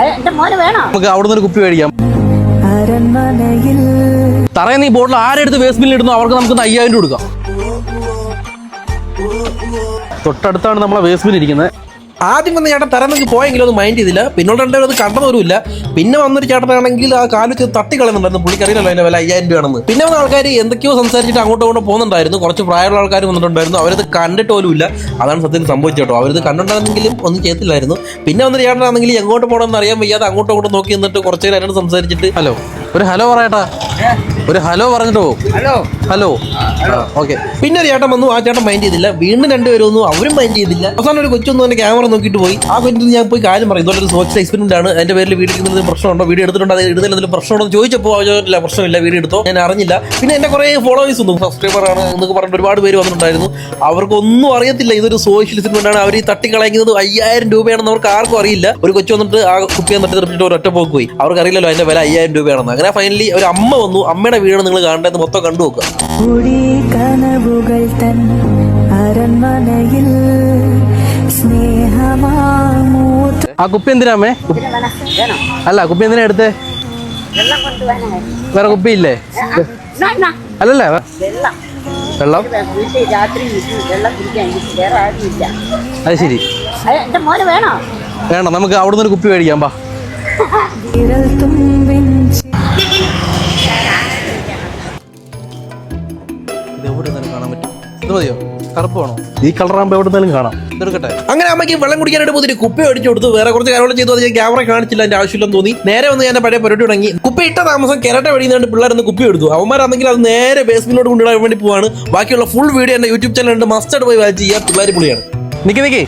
അത് എന്റെ മോന് വേണോ? നമുക്ക് അവിടെ നിന്ന് ഒരു കുപ്പി മേടിക്കാം. തറയിൽ തറയെ നീ ബോട്ടിൽ ആരെടുത്ത് വേസ്റ്റ് ബില്ലിൽ ഇടുന്നു? അവർക്ക് നമുക്ക് അയ്യായിരം രൂപ കൊടുക്കാം. തൊട്ടടുത്താണ് നമ്മളെ വേസ്റ്റ് ബിൻ ഇരിക്കുന്നത്. ആദ്യം വന്ന ചേട്ടൻ തരന്നെങ്കിൽ പോയെങ്കിലും അത് മൈൻഡ് ചെയ്തില്ല. പിന്നോട് രണ്ടുപേരും അത് കണ്ടതുമില്ല പിന്നെ വന്നൊരു ചേട്ടനാണെങ്കിൽ ആ കാലത്ത് വെച്ച് തട്ടി കളയുന്നുണ്ടായിരുന്നു. പുള്ളിക്കറിയില്ലല്ലോ അതിന്റെ വില അയ്യായിരം രൂപയാണെന്ന്. പിന്നെ വന്ന ആൾക്കാർ എന്തൊക്കെയോ സംസാരിച്ചിട്ട് അങ്ങോട്ടും ഇങ്ങോട്ടും പോകുന്നുണ്ടായിരുന്നു. കുറച്ച് പ്രായമുള്ള ആൾക്കാർ വന്നിട്ടുണ്ടായിരുന്നു. അവരത് കണ്ടിട്ട് പോലും ഇല്ല. അതാണ് സത്യത്തിൽ സംഭവിച്ചത് കേട്ടോ. അവരത് കണ്ടിട്ടുണ്ടെങ്കിലും ഒന്നും ചെയ്തില്ലായിരുന്നു പിന്നെ വന്നൊരു ചേട്ടനാണെങ്കിൽ എങ്ങോട്ട് പോകണമെന്ന് അറിയാൻ വയ്യാതെ അങ്ങോട്ടും ഇങ്ങോട്ടും നോക്കി നിന്നിട്ട് കുറച്ച് നേരം സംസാരിച്ചിട്ട് ഹലോ ഒരു ഹലോ പറയട്ടാ. ഒരു ഹലോ പറഞ്ഞിട്ട് പോകും ഹലോ. ഹലോ. ഓക്കെ. പിന്നെ ഒരു ചേട്ടൻ വന്നു ആ ചേട്ടൻ മൈൻഡ് ചെയ്തില്ല. വീണ്ടും രണ്ടുപേരും ഒന്നും അവരും മൈൻഡ് ചെയ്തില്ല. അവസാനം ഒരു കൊച്ചൊന്നും എന്റെ ക്യാമറ നോക്കിട്ട് പോയി. ആ കൊച്ചിന് ഞാൻ പോയി കാര്യം പറയും. ഇതുപോലെ ഒരു സോഷ്യൽ എക്സ്പെരിമെന്റ് ആണ്. എന്റെ പേരിൽ വീഡിയോ എടുക്കുന്നതിന് പ്രശ്നമുണ്ടോ? വീഡിയോ എടുത്തിട്ടുണ്ട്? അത് എടുത്തില്ല പ്രശ്നമുണ്ടോ എന്ന് ചോദിച്ചപ്പോൾ അവർ പ്രശ്നമില്ല വീഡിയോ എടുത്തോ? ഞാൻ അറിഞ്ഞില്ല. പിന്നെ എന്റെ കുറെ ഫോളോവേഴ്സ് ഒന്നും സബ്സ്ക്രൈബർ ആണ് എന്നൊക്കെ പറഞ്ഞിട്ട് ഒരുപാട് പേര് വന്നിട്ടുണ്ടായിരുന്നു. അവർക്കൊന്നും അറിയത്തില്ല. ഇതൊരു സോഷ്യൽ എക്സ്പെരിമെന്റ് ആണ്. അവർ ഈ തട്ടിക്കളയുന്നത് അയ്യായിരം രൂപയാണെന്ന് അവർക്ക് ആർക്കും അറിയില്ല. ഒരു കൊച്ചു വന്നിട്ട് ആ കുപ്പിയെ തട്ടി തെറിപ്പിച്ചിട്ട് ഒരൊറ്റ പോക്ക് പോയി. അവർക്ക് അറിയില്ലല്ലോ അതിന്റെ വില അയ്യായിരം രൂപയാണെന്ന്. അങ്ങനെ ഫൈനലി ഒരു അമ്മ വന്നു. അമ്മയുടെ വീടാണ് നിങ്ങൾ കാണേണ്ടത്? മൊത്തം കണ്ടു നോക്കുക കനവുകൾ തൻ അരൺമനയിൽ ആ കുപ്പി എന്തിനാമേ അല്ല കുപ്പി എന്തിനാ എടുത്തേ? വേറെ കുപ്പി ഇല്ലേ അല്ലല്ലേ വെള്ളം? അത് ശരി. വേണം എന്റെ വേണോ? വേണ്ട നമുക്ക് അവിടെ നിന്ന് ഒരു കുപ്പി മേടിക്കാം പാ ഇത് എവിടെ നിന്നാലും കാണാൻ പറ്റും. ഇത് മതിയോ? കറുപ്പ് ഈ കളറാകുമ്പോൾ എവിടെ നിന്നാലും കാണാം. എടുക്കട്ടെ അങ്ങനെ അമ്മയ്ക്ക് വെള്ളം കുടിക്കാനായിട്ട് പോയി കുപ്പി അടിച്ചു കൊടുത്തു. വേറെ കുറച്ച് കാര്യങ്ങളും ചെയ്തു. അത് ഞാൻ ക്യാമറ കാണിച്ചില്ല എന്റെ ആവശ്യമില്ലെന്ന് തോന്നി. നേരെ വന്ന് ഞാൻ പഴയ പരിപാടി തുടങ്ങി. കുപ്പി ഇട്ട താമസം കിരട്ട പിള്ളേർ പിള്ളേരൊന്ന് കുപ്പി എടുത്തു. അവന്മാരാണെങ്കിൽ അത് നേരെ ബേസ്മെന്റിലോട്ട് കൊണ്ടുവിടാൻ വേണ്ടി പോവാണ്. ബാക്കിയുള്ള ഫുൾ വീഡിയോ എന്റെ യൂട്യൂബ് ചാനലുണ്ട് മസ്റ്റായിട്ട് പോയി വാച്ച് ചെയ്യുക പിള്ളേർ പുള്ളിയാണ് നിക്ക് നിക്ക്.